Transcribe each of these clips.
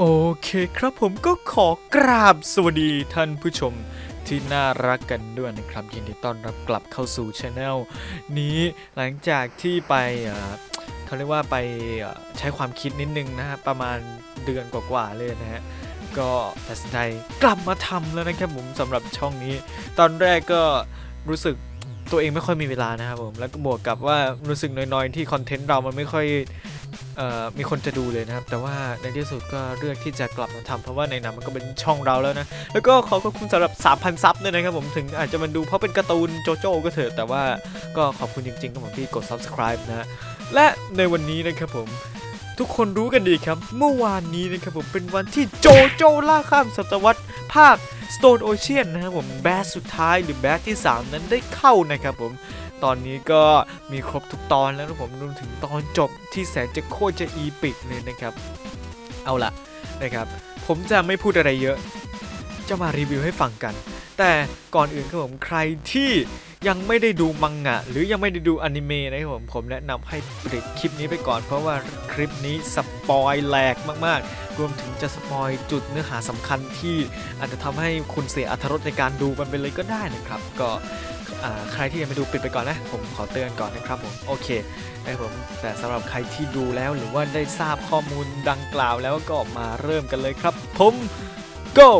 โอเคครับผมก็ขอกราบสวัสดีท่านผู้ชมที่น่ารักกันด้วยนะครับ ยินดีต้อนรับกลับเข้าสู่ช anel นี้หลังจากที่ไปเขาเรียกว่าไปใช้ความคิดนิดนึงนะฮะ ประมาณเดือนกว่าๆเลยนะฮะ ก็ตัดสินใจกลับมาทำแล้วนะครับผมสำหรับช่องนี้ ตอนแรกก็รู้สึกตัวเองไม่ค่อยมีเวลานะครับผม แล้วก็บวกกับว่ารู้สึกน้อยๆ ที่คอนเทนต์เรามันไม่ค่อย มีคนจะดูเลยนะครับ แต่ว่าในที่สุดก็เลือกที่จะกลับมาทำเพราะว่าในนั้นมันก็เป็นช่องเราแล้วนะ แล้วก็ขอขอบคุณสำหรับ 3,000 ซับด้วยนะครับผมถึงอาจจะมันดูเพราะเป็นการ์ตูนโจโจ้ก็เถอะแต่ว่าก็ขอบคุณจริงๆครับผมที่กด subscribe นะและในวันนี้นะครับผมทุกคนรู้กันดีครับ เมื่อวานนี้นะครับผมเป็นวันที่โจโจ้ล่าข้ามศตวรรษภาค Stone Ocean นะครับผมแบสสุดท้ายหรือแบสที่ 3 นั้นได้เข้านะครับผม ตอนนี้ก็มีครบทุกตอนแล้วนะผมรวมถึงตอนจบที่แสนจะโคตรจะอีปิกเลยนะครับ เอาละนะครับ ผมจะไม่พูดอะไรเยอะ จะมารีวิวให้ฟังกัน แต่ก่อนอื่นครับผมใครที่ยังไม่ได้ดูมังงะ หรือยังไม่ได้ดูอนิเมะนะครับผมผมแนะนำให้ปิดคลิปนี้ไปก่อนเพราะว่าคลิปนี้สปอยแหลกมากๆ รวมถึงจะสปอยจุดเนื้อหาสำคัญที่อาจจะทำให้คุณเสียอรรถรสในการดูมันไปเลยก็ได้นะครับ ก็ ใครที่ยังไม่ดูปิดไปก่อนนะ ผมขอเตือนก่อนนะครับผมโอเคนะครับผมแต่สำหรับใครที่ดูแล้วหรือว่าได้ทราบข้อมูลดังกล่าวแล้วก็มาเริ่มกันเลยครับ ผม go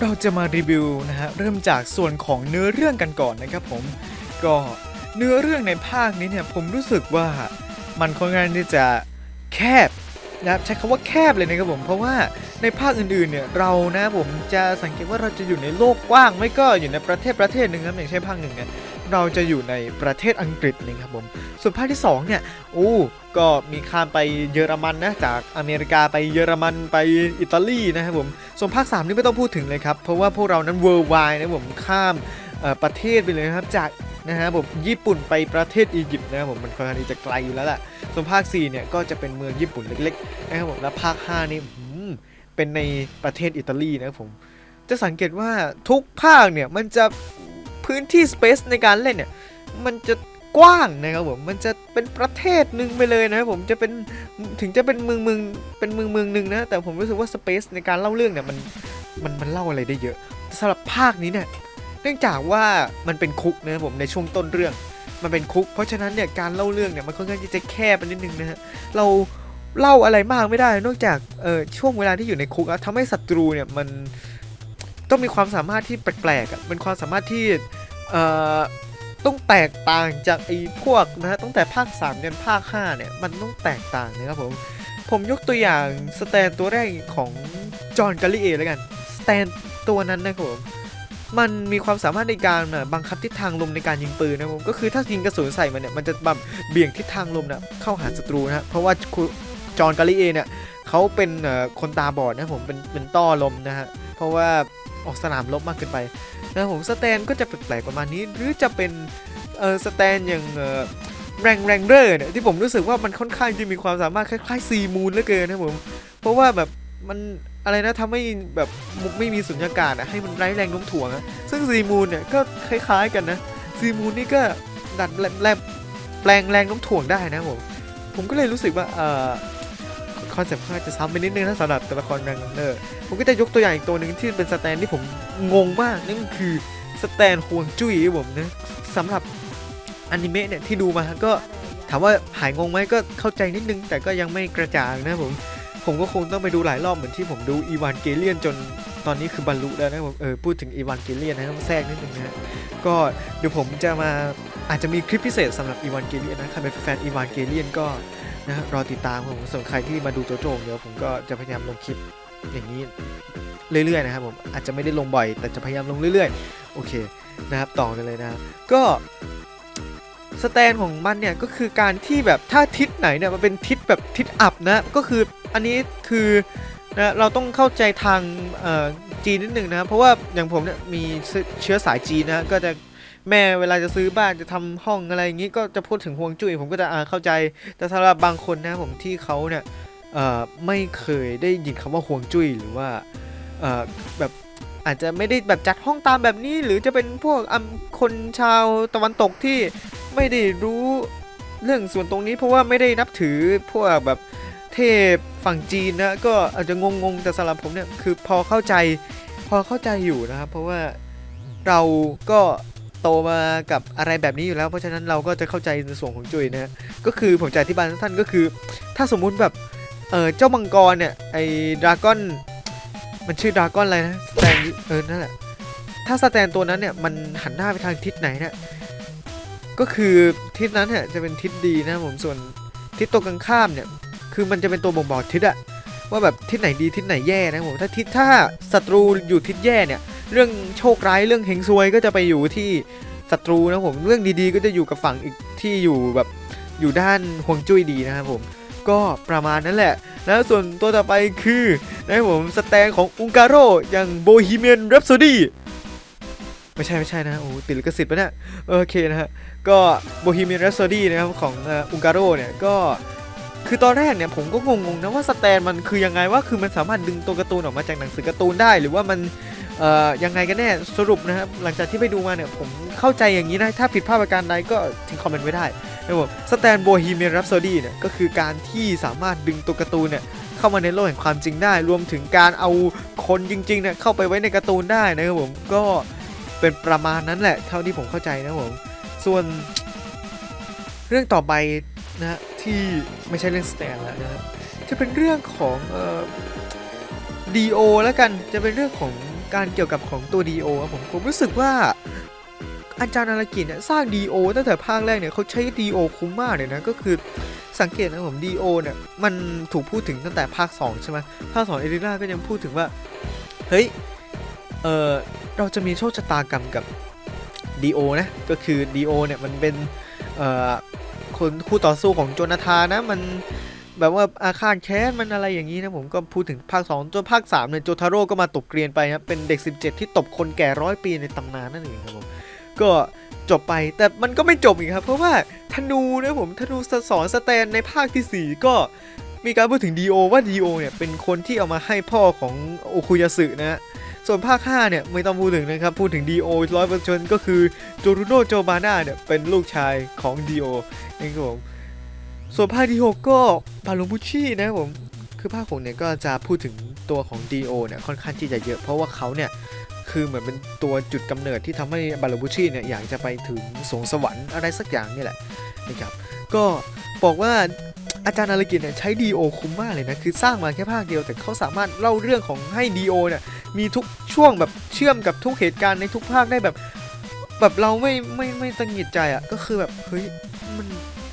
เราจะมารีวิวนะฮะเริ่มจากส่วนของเนื้อเรื่องกันก่อนนะครับผมก็เนื้อเรื่องในภาคนี้เนี่ยผมรู้สึกว่ามันค่อนข้างที่จะแคบ นะครับใช้คำว่าแคบเลยนะครับผมเพราะว่าในภาคอื่นๆเนี่ยเรานะผมจะสังเกตว่าเราจะอยู่ในโลกกว้าง ไม่ก็อยู่ในประเทศประเทศหนึ่งครับอย่างเช่นภาคหนึ่งเนี่ยเราจะอยู่ในประเทศอังกฤษนะครับผมส่วนภาคที่สองเนี่ยโอ้ก็มีข้ามไปเยอรมันนะจากอเมริกาไปเยอรมันไปอิตาลีนะครับผมส่วนภาค3นี่ไม่ต้องพูดถึงเลยครับเพราะว่าพวกเรานั้น worldwide นะผมข้ามประเทศไปเลยครับจาก นะฮะผมญี่ปุ่นไปประเทศอียิปต์นะครับผมมันค่อนข้างที่จะไกลอยู่แล้วล่ะส่วนภาค4เนี่ยก็จะเป็นเมืองญี่ปุ่นเล็กๆนะครับผมและภาค5นี่เป็นในประเทศอิตาลีนะครับผมจะสังเกตว่าทุกภาคเนี่ยมันจะพื้นที่ space ในการเล่นเนี่ยมันจะกว้างนะครับผมมันจะเป็นประเทศหนึ่งไปเลยนะครับผมจะเป็นถึงจะเป็นเมืองเมืองเป็นเมืองเมืองหนึ่งนะแต่ผมรู้สึกว่า space ในการเล่าเรื่องเนี่ยมันมันมันเล่าอะไรได้เยอะสำหรับภาคนี้เนี่ย เนื่องจากว่ามันเป็นคุกนะครับผมในช่วงต้นเรื่อง มันเป็นคุก เพราะฉะนั้นเนี่ยการเล่าเรื่องเนี่ยมันค่อนข้างที่จะแคบไปนิดนึงนะฮะเราเล่าอะไรมากไม่ได้ นอกจากเออช่วงเวลาที่อยู่ในคุกอะทำให้ศัตรูเนี่ยมันต้องมีความสามารถที่แปลกๆอะเป็นความสามารถที่เอ่อต้องแตกต่างจากไอ้พวกนะฮะตั้งแต่ภาค3ยันภาค5เนี่ยมันต้องแตกต่างนะครับผมผมยกตัวอย่างสแตนตัวแรกของจอห์นกาลิเอแล้วกันสแตนตัวนั้นนะครับผม มันมีความสามารถในการบังคับทิศทางลมในการยิงปืนนะผมก็คือถ้ายิงกระสุนใส่มันเนี่ยมันจะแบบเบี่ยงทิศทางลมนะเข้าหาศัตรูนะเพราะว่าจอห์นกาลิเอเนี่ยเขาเป็นคนตาบอดนะผมเป็นเป็นต้อลมนะฮะเพราะว่าออกสนามรบมากเกินไปนะผมสแตนก็จะแปลกๆประมาณนี้ หรือจะเป็นเออสแตนอย่างแรงแรงเรอร์เนี่ยที่ผมรู้สึกว่ามันค่อนข้างจะมีความสามารถคล้ายๆซีมูนเหลือเกินนะผมเพราะว่าแบบมัน อะไรนะทำให้แบบมุกไม่มีสุญญากาศอะให้มันไร้แรงโน้มถ่วงอะซึ่งซีมูนเนี่ยก็คล้ายๆกันนะซีมูนนี่ก็ดัดแปลงแปลงแรงโน้มถ่วงได้นะผมผมก็เลยรู้สึกว่าเออคอนเซ็ปต์ค่อางจะซ้ำไปนิดนึงนะสำหรับตัวละครแรงเนอร์ผมก็จะยกตัวอย่างอีกตัวหนึ่งที่เป็นสแตนที่ผมงงมากนั่นก็คือสแตนห่วงจุ้ยผมนะสำหรับอนิเมะเนี่ยที่ดูมาก็ถามว่าหายงงไหมก็เข้าใจนิดนึง แต่ก็ยังไม่กระจ่างนะผม ผมก็คงต้องไปดูหลายรอบเหมือนที่ผมดูอีวานเกเลียนจนตอนนี้คือบรรลุแล้วนะผมเออพูดถึงอีวานเกเลียนนะต้องแทรกนิดนึงนะก็เดี๋ยวผมจะมาอาจจะมีคลิปพิเศษสำหรับอีวานเกเลียนนะใครเป็นแฟนอีวานเกเลียนก็นะรอติดตามผมส่วนใครที่มาดูโจโจ้เดี๋ยวผมก็จะพยายามลงคลิปอย่างนี้เรื่อยๆนะครับผมอาจจะไม่ได้ลงบ่อย แต่จะพยายามลงเรื่อยๆ โอเคนะครับต่อกันเลยนะก็สแตนของมันเนี่ยก็คือการที่แบบถ้าทิศไหนเนี่ยมันเป็นทิศแบบทิศอับนะก็คือ อันนี้คือนะเราต้องเข้าใจทางจีนนิดหนึ่งนะเพราะว่าอย่างผมเนี่ยมีเชื้อสายจีนนะก็จะแม่เวลาจะซื้อบ้านจะทำห้องอะไรอย่างนี้ก็จะพูดถึงฮวงจุ้ยผมก็จะอ่าเข้าใจ แต่สำหรับบางคนนะผมที่เขาเนี่ยไม่เคยได้ยินคำว่าฮวงจุ้ยหรือว่าแบบอาจจะไม่ได้แบบจัดห้องตามแบบนี้ หรือจะเป็นพวกคนชาวตะวันตกที่ไม่ได้รู้เรื่องส่วนตรงนี้เพราะว่าไม่ได้นับถือพวกแบบ เทพฝั่งจีนนะก็อาจจะงงๆแต่สำหรับผมเนี่ยคือพอเข้าใจพอเข้าใจอยู่นะครับ เพราะว่าเราก็โตมากับอะไรแบบนี้อยู่แล้ว เพราะฉะนั้นเราก็จะเข้าใจในส่วนของจุยนะก็คือผมจะอธิบายสั้นๆก็คือ ถ้าสมมุติแบบเออเจ้ามังกรเนี่ยไอ้ดราก้อนมันชื่อดราก้อนอะไรนะสแตนเออนั่นแหละถ้าสแตนตัวนั้นเนี่ยมันหันหน้าไปทางทิศไหนเนี่ยก็คือทิศนั้นเนี่ยจะเป็นทิศดีนะผมส่วนทิศตรงกันข้ามเนี่ย คือมันจะเป็นตัวบ่งบอกทิศอะว่าแบบทิศไหนดีทิศไหนแย่นะผมถ้าทิศถ้าศัตรูอยู่ทิศแย่เนี่ย เรื่องโชคร้ายเรื่องเฮงซวยก็จะไปอยู่ที่ศัตรูนะผมเรื่องดีๆ ก็จะอยู่กับฝั่งอีกที่อยู่แบบอยู่ด้านห่วงจุ้ยดีนะครับผมก็ประมาณนั้นแหละแล้วส่วนตัวต่อไปคือนะครับผมสแตนของอุงการโรอย่างโบฮีเมียน r ร p โซดีไม่ใช่ไม่ใช่นะโอ้ติดลิขสิทธิ์ปะเนี่ยโอเคนะฮะก็โบฮีเมียน r ร p โซดีนะครับของอุงการโรเนี่ยก็ คือตอนแรกเนี่ยผมก็งงๆนะว่าสแตนมันคือยังไงว่าคือมันสามารถดึงตัวการ์ตูนออกมาจากหนังสือการ์ตูนได้ หรือว่ามันเอ่อยังไงกันแน่สรุปนะครับหลังจากที่ไปดูมาเนี่ยผมเข้าใจอย่างนี้นะถ้าผิดพลาดประการใดก็ทิ้งคอมเมนต์ไว้ได้นะครับผมสแตนโบฮีเมียนร p โซดีเนี่ยก็คือการที่สามารถดึงตัวการ์ตูนเนี่ยเข้ามาในโลกแห่งความจริงได้ รวมถึงการเอาคนจริงๆเนี่ยเข้าไปไว้ในการ์ตูนได้นะครับผมก็เป็นประมาณนั้นแหละ เท่าที่ผมเข้าใจนะผมส่วนเรื่องต่อไปนะ ที่ไม่ใช่เรื่องสแตนแล้วนะครับจะเป็นเรื่องของดีโอแล้วกันจะเป็นเรื่องของการเกี่ยวกับของตัวดีโอครับผมผมรู้สึกว่าอาจารย์อารากิเนี่ยสร้าง DO ตั้งแต่ภาคแรกเนี่ยเขาใช้ DO คุ้มมากเลยนะก็คือสังเกตนะผม DO เนี่ยมันถูกพูดถึงตั้งแต่ภาค 2 ใช่ไหมภาค 2 เอริล่าก็ยังพูดถึงว่า เฮ้ยเออเราจะมีโชคชะตากรรมกับ DO นะ ก็คือ DO เนี่ยมันเป็นเอ่อ คนคู่ต่อสู้ของโจนาธานนะมันแบบว่าอาฆาตแค้นมันอะไรอย่างนี้นะผมก็พูดถึงภาค 2 จนภาค3เนี่ยโจทาโร่ก็มาตบเกรียนไปครับเป็นเด็ก 17 ที่ตบคนแก่ร้อยปีในตำนานนั่นเองครับผมก็จบไปแต่มันก็ไม่จบอีกครับ เพราะว่าธนูนะผมธนูสอนสแตนในภาคทีสี่4 ก็มีการพูดถึงดีโอว่าดีโอเนี่ยเป็นคนที่เอามาให้พ่อของโอคุยาสึนะ ส่วนภาค5เนี่ยไม่ต้องพูดถึงนะครับ พูดถึงดีโอร้อยเปอร์เซ็นต์ก็คือโจรุโนโจบาน่าเนี่ยเป็นลูกชายของดีโอนี่ครับผมส่วนภาคที่6ก็ปาโลบุชินะครับผมคือภาคหกเนี่ยก็จะพูดถึงตัวของดีโอเนี่ยค่อนข้างที่จะเยอะ เพราะว่าเขาเนี่ยคือเหมือนเป็นตัวจุดกำเนิดที่ทำให้บาลาบุชิเนี่ยอยากจะไปถึงสวงสวรรค์อะไรสักอย่างนี่แหละนะครับก็บอกว่า อาจารย์อารากิเนี่ยใช้ดีโอคุ้มมากเลยนะ คือสร้างมาแค่ภาคเดียวแต่เขาสามารถเล่าเรื่องของให้ดีโอเนี่ยมีทุกช่วงแบบเชื่อมกับทุกเหตุการณ์ในทุกภาคได้แบบ แบบเราไม่ไม่ไม่ตังหงิดใจอะก็คือแบบเฮ้ยมัน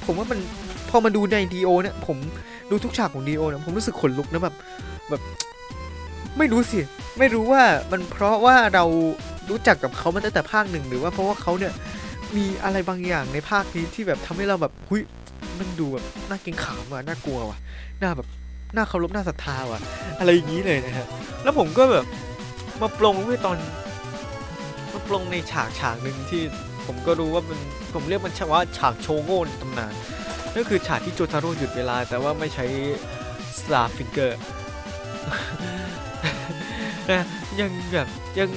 ผมว่ามันพอมาดูในดีโอเนี่ยผมดูทุกฉากของดีโอเนี่ยผมรู้สึกขนลุกนะแบบแบบไม่รู้สิ ไม่รู้ว่ามันเพราะว่าเรารู้จักกับเขามาตั้งแต่ภาคหนึ่งหรือว่าเพราะว่าเขาเนี่ยมีอะไรบางอย่างในภาคนี้ที่แบบทำให้เราแบบหุย มันดูแบบน่าเกรงขามว่ะน่ากลัวว่ะน่าแบบน่าเคารพน่าศรัทธาว่ะ อะไรอย่างนี้เลยนะฮะแล้วผมก็แบบมาปลงไว้ตอนมาปลงในฉากฉากหนึ่งที่ผมก็รู้ว่ามันผมเรียกมันว่าฉากโชโง่ในตำนานนั่นคือฉากที่โจทาโร่หยุดเวลา แต่ว่าไม่ใช้สตาร์ฟิงเกอร์นะยังแบบยัง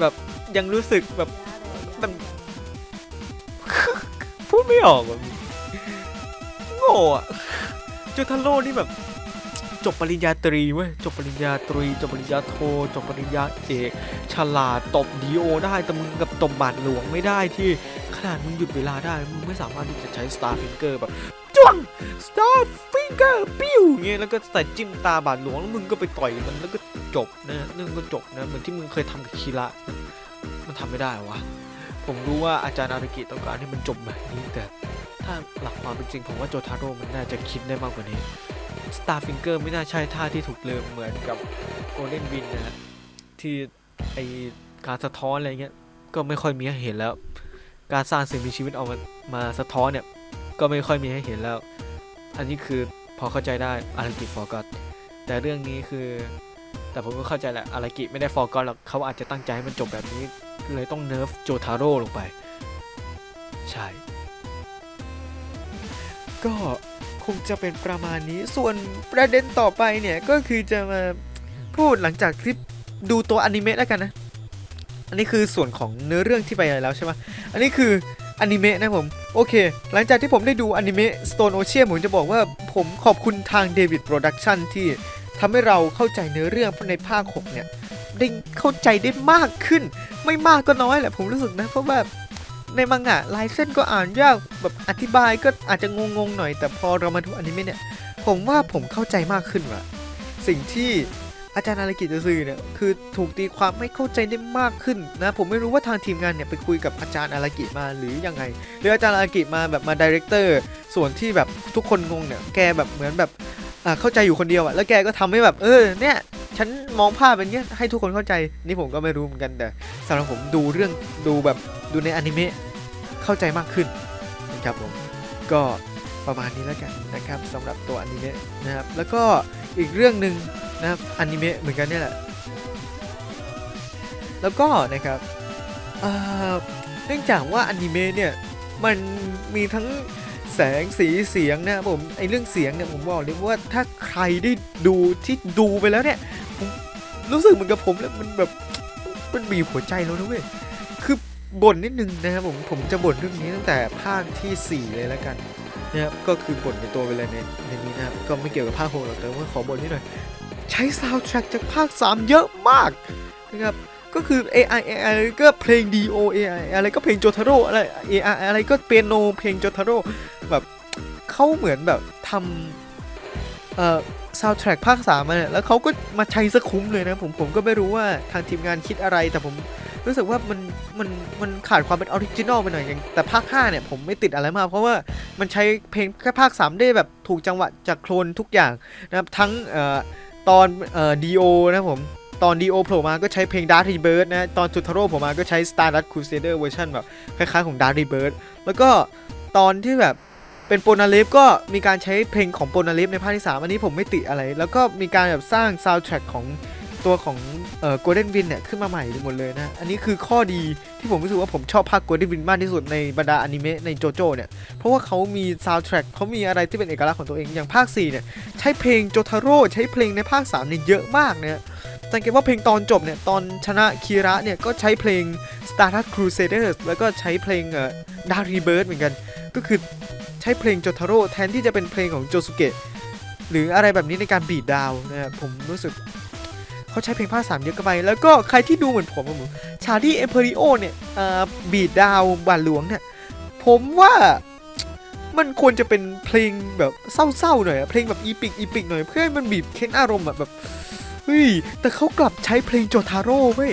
แบบยังรู้สึกแบบมัน ดไม่ออกแบบโง่อะจูทาโร่นี่แบบ จบปริญญาตรีเว้ยจบปริญญาตรี จบปริญญาโท จบปริญญาเอกฉลาดตบดีโอได้แต่มึงกับตบบาดหลวงไม่ได้ที่ขนาดมึงหยุดเวลาได้ มึงไม่สามารถที่จะใช้ Star Finger แบบจ้วง Star Finger ปิ้วอย่างเงี้ยแล้วก็ใส่จิ้มตาบาดหลวงแล้วมึงก็ไปต่อยมันแล้วก็จบนะเรื่องก็จบนะเหมือนที่มึงเคยทำกับคีระมันทำไม่ได้วะ ผมรู้ว่าอาจารย์อารากิต้องการให้มันจบแบบนี้แต่ถ้าหลักความเป็นจริงผมว่าโจทาโร่มันน่าจะคิดได้มากกว่านี้ Star Finger ไม่น่าใช่ท่าที่ถูกลืมเหมือนกับ Golden Wind นะฮะที่ไอการสะท้อนอะไรเงี้ยก็ไม่ค่อยมีให้เห็นแล้ว การสร้างสิ่งมีชีวิตออกมามาสะท้อนเนี่ยก็ไม่ค่อยมีให้เห็นแล้ว อันนี้คือพอเข้าใจได้อารากิฟอร์กอตแต่เรื่องนี้คือ แต่ผมก็เข้าใจแหละอารากิไม่ได้ฟอร์กอตหรอกเขาอาจจะตั้งใจให้มันจบแบบนี้ เลยต้องเนิร์ฟโจทาโร่ลงไป ใช่ ก็คงจะเป็นประมาณนี้ส่วนประเด็นต่อไปเนี่ย ก็คือจะมาพูดหลังจากคลิปดูตัวอนิเมะแล้วกันนะ อันนี้คือส่วนของเนื้อเรื่องที่ไปแล้วใช่ไหมอันนี้คืออนิเมะนะผม โอเค หลังจากที่ผมได้ดูอนิเมะ Stone Ocean ผมจะบอกว่าผมขอบคุณทาง David Production ที่ทำให้เราเข้าใจเนื้อเรื่องในภาค 6 เนี่ย ได้เข้าใจได้มากขึ้น ไม่มากก็น้อยแหละผมรู้สึกนะ เพราะว่าในมังงะลายเส้นก็อ่านยากแบบอธิบายก็อาจจะงงๆหน่อย แต่พอเรามาดูอนิเมะเนี่ย ผมว่าผมเข้าใจมากขึ้นว่ะสิ่งที่อาจารย์อารากิจะสื่อเนี่ยคือถูกตีความไม่เข้าใจได้มากขึ้นนะผมไม่รู้ว่าทางทีมงานเนี่ยไปคุยกับอาจารย์อารากิมาหรือยังไง หรืออาจารย์อารากิมาแบบมาดีเรคเตอร์ส่วนที่แบบทุกคนงงเนี่ยแกแบบเหมือนแบบเข้าใจอยู่คนเดียวอะแล้วแกก็ทำให้แบบเออเนี่ย ฉันมองภาพเป็นเงี้ยให้ทุกคนเข้าใจ นี่ผมก็ไม่รู้เหมือนกันแต่สำหรับผมดูเรื่องดูแบบดูในอนิเมะเข้าใจมากขึ้นนะครับผมก็ประมาณนี้แล้วกันนะครับสำหรับตัวอนิเมะนะครับแล้วก็อีกเรื่องหนึ่งนะครับอนิเมะเหมือนกันเนี่ยแหละแล้วก็นะครับเนื่องจากว่าอนิเมะเนี่ยมันมีทั้งแสงสีเสียงนะครับผมไอเรื่องเสียงเนี่ยผมบอกเลยว่าถ้าใครได้ดูที่ดูไปแล้วเนี่ย รู้สึกเหมือนกับผมแล้วมันแบบมันบีบหัวใจแล้วนะเว้ยคือบ่นนิดนึงนะครับผมผมจะบ่นเรื่องนี้ตั้งแต่ภาคทีสี่ 4 เลยแล้วกันนะครับก็คือบ่นในตัวไปเลยในในนี้นะครับก็ไม่เกี่ยวกับภาคหกหรอกแต่ว่าขอบ่นนิดหน่อยใช้ซาวด์แทร็กจากภาค 3 เยอะมากนะครับก็คือ AI AI ก็เพลง DO AI อะไรก็เพลงโจทาโร่อะไร AI อะไรก็เปียโนเพลงโจทาโร่แบบเขาเหมือนแบบทำเอ่อ ซาวด์แทร็กภาค3มาเนี่ยแล้วเขาก็มาใช้สคุ้มเลยนะผมผมก็ไม่รู้ว่าทางทีมงานคิดอะไรแต่ผมรู้สึกว่ามันมันมันขาดความเป็นออริจินอลไปหน่อยอย่างแต่ภาค5เนี่ยผมไม่ติดอะไรมากเพราะว่ามันใช้เพลงแค่ภาค 3 ได้แบบถูกจังหวะจากโคลนทุกอย่างนะครับทั้งเอ่อตอนเอ่อดีโอนะผม ตอนดีโอโผล่มาก็ใช้เพลง Dark Rebirth นะ ตอนจุดทาโร่โผล่มาก็ใช้ Stardust Crusader เวอร์ชันแบบคล้ายๆของ Dark Rebirth แล้วก็ตอนที่แบบ เป็นโปนาเลฟก็มีการใช้เพลงของโปนาเลฟในภาคที่ 3 อันนี้ผมไม่ติอะไร แล้วก็มีการแบบสร้างซาวด์แทร็กของตัวของเอ่อ Golden Wind เนี่ยขึ้นมาใหม่หมดเลยนะ อันนี้คือข้อดีที่ผมรู้สึกว่าผมชอบภาค Golden Wind มากที่สุดในบรรดาอนิเมะในโจโจเนี่ย เพราะว่าเขามีซาวด์แทร็กเขามีอะไรที่เป็นเอกลักษณ์ของตัวเอง อย่างภาค 4 เนี่ย ใช้เพลงโจทาโร่ใช้เพลงในภาค 3 เนี่ยเยอะมากเนะฮะสังเกตว่าเพลงตอนจบเนี่ย ตอนชนะคีระเนี่ย ก็ใช้เพลง Stardust Crusaders แล้วก็ใช้เพลงเอ่อ Dark Rebirth เหมือนกัน ก็คือ ใช้เพลงโจทาโร่แทนที่จะเป็นเพลงของโจสุเกะหรืออะไรแบบนี้ในการบีดดาวนะครับผมรู้สึกเขาใช้เพลงภาค3เยอะกันไป แล้วก็ใครที่ดูเหมือนผมผมชาที่เอ p เพอริโอเนี่ยบีดดาวบาทหลวงเนี่ยผมว่ามันควรจะเป็นเพลงแบบเศร้าๆหน่อยอะเพลงแบบอีปิกอีปิกหน่อยเพื่อให้มันบีบเค้นอารมณ์แบบเฮ้ยแต่เขากลับใช้เพลงโจทาโร่เว้ย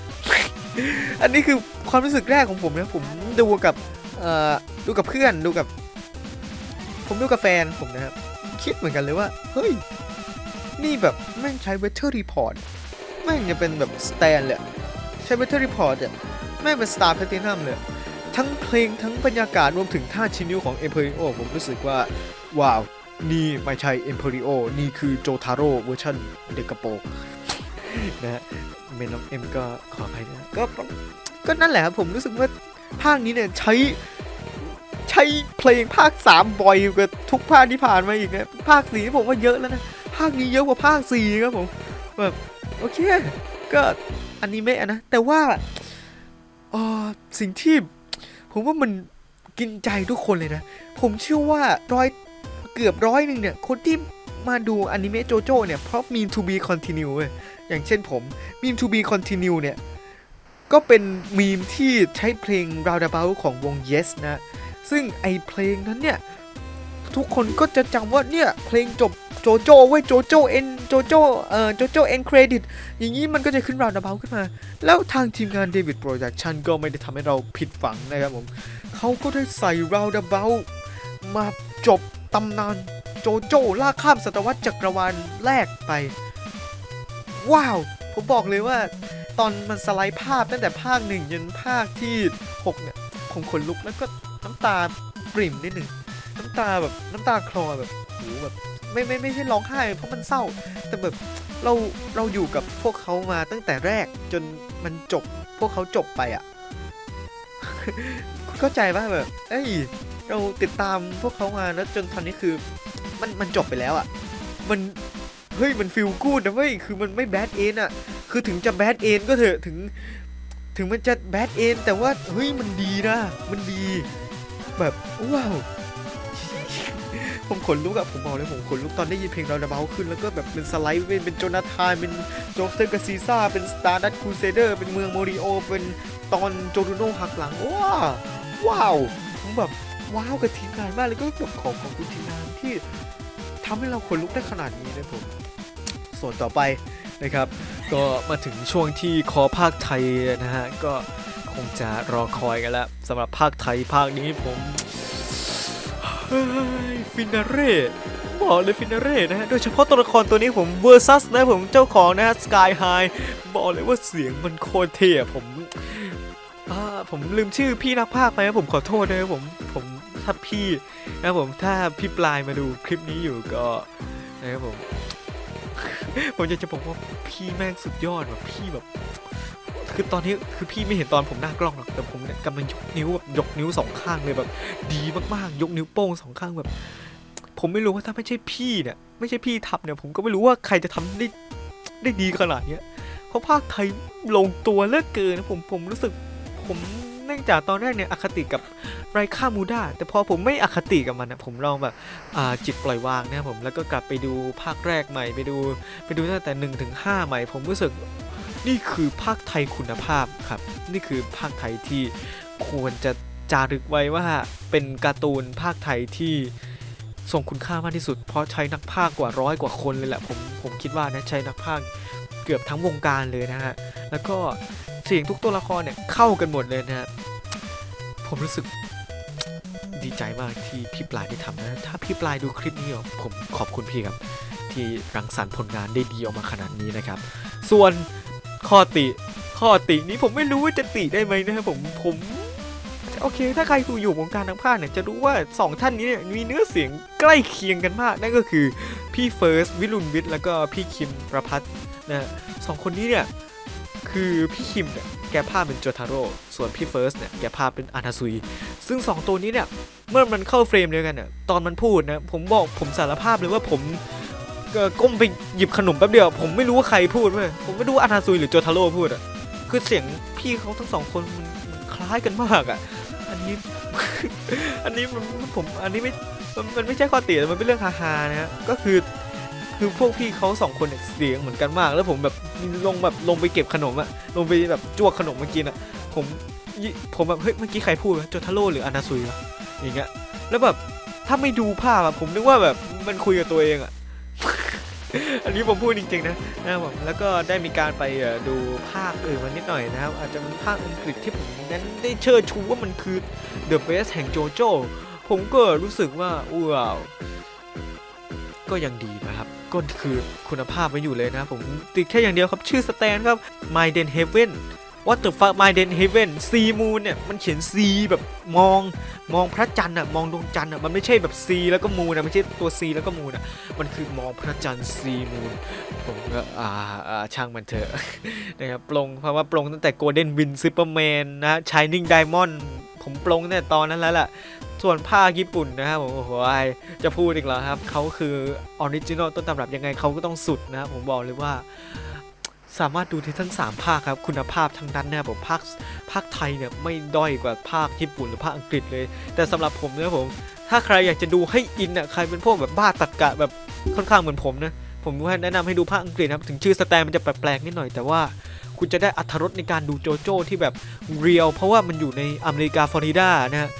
อันนี้คือความรู้สึกแรกของผมนะผมดูกับเอ่อดูกับเพื่อนดูกับ ผมดูกับแฟนผมนะครับ คิดเหมือนกันเลยว่า เฮ้ย นี่แบบแม่งใช้ Weather Report แม่งจะเป็นแบบ Stand เลยใช้ Weather Report อะแม่งเป็น Star Platinum เลยทั้งเพลงทั้งบรรยากาศรวมถึงท่าชินิวของ e m p e r i o ผมรู้สึกว่า ว้าว นี่ไม่ใช่ e m p e r i o นี่คือโจทาโร่เวอร์ชันเด็กกะโปรงนะ เมนน้องเอ็มก็ขออภัยนะก็ก็นั่นแหละครับผมรู้สึกว่าภาคนี้เนี่ยใช้ใช้เพลงภาค 3 บ่อยกว่าทุกภาคที่ผ่านมาอีกนะภาค4ผมว่าเยอะแล้วนะภาคนี้เยอะกว่าภาค4ครับผมแบบโอเค ก็อันิเมะอะนะแต่ว่าออสิ่งที่ผมว่ามันกินใจทุกคนเลยนะ ผมเชื่อว่าร้อยเกือบร้อยหนึ่งเนี่ย คนที่มาดูอนิเมะโจโจ้เนี่ย เพราะมี to be continue เว้ย อย่างเช่นผมมีม to be continue เนี่ย ก็เป็นมีมที่ใช้เพลง roundabout ของวง yes นะ ซึ่งไอเพลงนั้นเนี่ย ทุกคนก็จะจำว่าเนี่ย เพลงจบโจโจ้เว้ยโจโจ้เอ็นโจโจ้เอ่อโจโจ้เอ็นเครดิตอย่างนี้มันก็จะขึ้น roundabout ขึ้นมา แล้วทางทีมงาน David Production ก็ไม่ได้ทำให้เราผิดหวังนะครับผมเขาก็ได้ใส่ roundabout มาจบตำนานโจโจ้ล่าข้ามศตวรรษจักรวาลแรกไป ว้าว ผมบอกเลยว่า ตอนมันสไลด์ภาพตั้งแต่ภาคหนึ่งยันภาคที่หกเนี่ยผมขนลุกแล้วก็น้ำตาปริ่มนิดหนึ่งน้ำตาแบบน้ำตาคลอแบบโหแบบไม่ไม่ไม่ใช่ร้องไห้เพราะมันเศร้า แต่แบบเราเราอยู่กับพวกเขามาตั้งแต่แรกจนมันจบพวกเขาจบไปอะเข้าใจป่ะแบบเอ้ยเราติดตามพวกเขามาแล้วจนตอนนี้คือ มันมันจบไปแล้วอะ มัน เฮ้ยมันฟิลกูดนะเว้ยคือมันไม่แบดเอนอะคือถึงจะแบดเอนก็เถอะถึง ถึงมันจะแบดเอนแต่ว่าเฮ้ยมันดีนะ มันดี แบบว้าวผมขนลุกอะผมบอกเลยผมขนลุกตอนได้ยินเพลงเราดาเบาขึ้นแล้วก็แบบเป็นสไลด์เป็นเป็นโจนาธานเป็นโจ๊กเซอร์กับซีซ่าเป็นสตาร์ดัตคูเซเดอร์เป็นเมืองโมริโอเป็นตอนโจรูโน่หักหลังว้าวว้าวผมแบบว้าวกับทีมงานมากเลยก็แบบขอบขอบคุณทีมงานที่ทำให้เราขนลุกได้ขนาดนี้นะผม ส่วนต่อไปนะครับ ก็มาถึงช่วงที่คอภาคไทยนะฮะ ก็คงจะรอคอยกันแล้วสำหรับภาคไทยภาคนี้ผมฟินาเร่บอกเลยฟินาเร่นะฮะ โดยเฉพาะตัวละครตัวนี้ผมเวอร์ซัสนะผมเจ้าของนะฮะสกายไฮบอกเลยว่าเสียงมันโคตรเท่อะผมผมลืมชื่อพี่นักพากย์ไปนะผมขอโทษนะผมผมถ้าพี่นะผมถ้าพี่ปลายมาดูคลิปนี้อยู่ก็นะครับผม ผมอยากจะบอกว่าพี่แม่งสุดยอดแบบพี่แบบ คือตอนนี้คือพี่ไม่เห็นตอนผมหน้ากล้องหรอกแต่ผมเนี่ยกำลังยกนิ้วแบบยกนิ้วสองข้างเลยแบบ ดีมากๆ ยกนิ้วโป้งสองข้างแบบ ผมไม่รู้ว่าถ้าไม่ใช่พี่เนี่ยไม่ใช่พี่ทับเนี่ย ผมก็ไม่รู้ว่าใครจะทำได้ได้ดีขนาดเนี้ยเพราะภาคไทยลงตัวเลือกเกินผมผมรู้สึกผม นื่องจากตอนแรกเนี่ยอคติกับไรค่ามูด้าแต่พอผมไม่อคติกับมันนะผมลองแบบจิตปล่อยวางนะผมแล้วก็กลับไปดูภาคแรกใหม่ไปดูไปดูตั้งแต่1นถึงหใหม่ ผมรู้สึกนี่คือภาคไทยคุณภาพครับ นี่คือภาคไทยที่ควรจะจารึกไว้ว่าเป็นการ์ตูนภาคไทยที่ทรงคุณค่ามากที่สุด เพราะใช้นักพากย์กว่าร้อยกว่าคนเลยแหละผมผมคิดว่านะใช้นักพากเกือบทั้งวงการเลยนะฮะแล้วก็เสียงทุกตัวละครเนี่ยเข้ากันหมดเลยนะฮะ ผมรู้สึกดีใจมากที่พี่ปลายได้ทำนะ ถ้าพี่ปลายดูคลิปนี้ผมขอบคุณพี่ครับ ที่รังสรรค์ผลงานได้ดีออกมาขนาดนี้นะครับ ส่วนข้อติข้อตินี้ผมไม่รู้ว่าจะติได้ไหมนะครับผมผมโอเค ถ้าใครคูอยู่วงการทางภาคเนี่ยจะรู้ว่า 2 ท่านนี้เนี่ยมีเนื้อเสียงใกล้เคียงกันมาก นั่นก็คือพี่เฟิร์สวิรุณวิทย์แล้วก็พี่คิมประพัฒน์นะสองคนนี้เนี่ยคือพี่คิมเนี่ย แกภาพเป็นโจทาโร่ ส่วนพี่เฟิร์สเนี่ยแกภาพเป็นอานาซุย ซึ่งสองตัวนี้เนี่ยเมื่อมันเข้าเฟรมเดียวกันเนี่ยตอนมันพูดนะ ผมบอกผมสารภาพเลยว่าผมก้มไปหยิบขนมแป๊บเดียว ผมไม่รู้ว่าใครพูดเว้ยผมไม่รู้อานาซุยหรือโจทาโร่พูดอะคือเสียงพี่เขาทั้งสองคนมันคล้ายกันมากอะ อันนี้ อันนี้มันผมอันนี้ไม่มันมันไม่ใช่ข้อติมันเป็นเรื่องฮาๆนะฮะก็คือ คือพวกพี่เขาสองคนเนี่ยเสียงเหมือนกันมาก แล้วผมแบบลงแบบลงไปเก็บขนมอะลงไปแบบจ้วกขนมมากินอะผมผมแบบเฮ้ยเมื่อกี้ใครพูดวะโจทาโร่หรืออานาซุยวะอย่างเงี้ยแล้วแบบถ้าไม่ดูภาพอะผมนึกว่าแบบมันคุยกับตัวเองอะอันนี้ผมพูดจริงๆนะนะครับผมแล้วก็ได้มีการไปดูภาคอื่นมานิดหน่อยนะครับ อาจจะเป็นภาคอังกฤษที่ผมนั้นได้เชิดชูว่ามันคือ The Best แห่งโจโจ้ผมก็รู้สึกว่าว้าวก็ยังดีนะครับ ก็คือคุณภาพไว้อยู่เลยนะผมติดแค่อย่างเดียวครับ ชื่อสแตนครับ My Den Heaven What the fuck My Den Heaven C Moon เนี่ย มันเขียน C แบบมองมองพระจันทร์อะมองดวงจันทร์อะมันไม่ใช่แบบ C แล้วก็มูนอะไม่ใช่ตัว C แล้วก็มูนอะมันคือมองพระจันทร์ C Moon ผมก็อ่าช่างมันเถอะนะครับปลงเพราะว่าปลงตั้งแต่ Golden Wind Superman นะ Shining Diamond ผมปลงตั้งแต่ตอนนั้นแล้วล่ะ ส่วนภาคญี่ปุ่นนะครับผมโอ้โหจะพูดอีกแล้วครับเขาคือออริจินอลต้นตำรับยังไงเขาก็ต้องสุดนะครับผมบอกเลยว่าสามารถดูที่ทั้ง 3 ภาคครับ คุณภาพทั้งนั้นนะครับผมภาคภาคไทยเนี่ยไม่ด้อยกว่าภาคญี่ปุ่นหรือภาคอังกฤษเลย แต่สำหรับผมนะผม ถ้าใครอยากจะดูให้อินอะใครเป็นพวกแบบบ้าตัดกะแบบค่อนข้างเหมือนผมนะผมว่าแนะนำให้ดูภาคอังกฤษครับถึงชื่อสแตนมันจะแปลกๆนิดหน่อยแต่ว่าคุณจะได้อัธรสในการดูโจโจ้ที่แบบเรียลเพราะว่ามันอยู่ในอเมริกาฟลอริดานะฮะ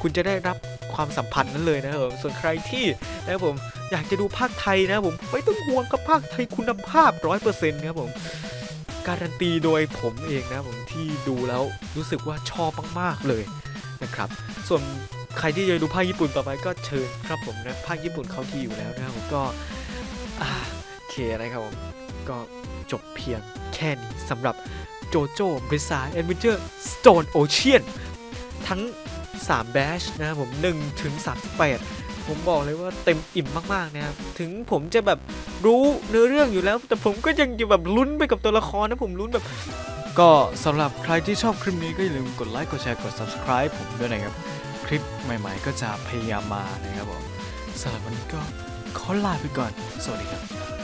คุณจะได้รับความสัมพันธ์นั้นเลยนะครับผมส่วนใครที่นะครับผมอยากจะดูภาคไทยนะครับผมไม่ต้องห่วงกับภาคไทยคุณภาพร้อยเปอร์เซ็นต์ครับผมการันตีโดยผมเองนะผมที่ดูแล้วรู้สึกว่าชอบมากๆเลยนะครับ ส่วนใครที่จะดูภาคญี่ปุ่นต่อไปก็เชิญครับผมนะภาคญี่ปุ่นเขาที่อยู่แล้วนะผมก็โอเคนะครับผมก็จบเพียงแค่นี้สำหรับโจโจ้บริษัทแอดเวนเจอร์สโตนโอเชียนทั้ง 3แบชนะครับผม1ถึง38 ผมบอกเลยว่าเต็มอิ่มมากๆนะครับถึงผมจะแบบรู้เนื้อเรื่องอยู่แล้ว แต่ผมก็ยังจะแบบลุ้นไปกับตัวละครนะผมลุ้นแบบ ก็สำหรับใครที่ชอบคลิปนี้ก็อย่าลืมกดไลค์กดแชร์กด subscribe ผมด้วยนะครับ คลิปใหม่ๆ ก็จะพยายามมานะครับผมสำหรับวันนี้ก็ขอลาไปก่อน สวัสดีครับ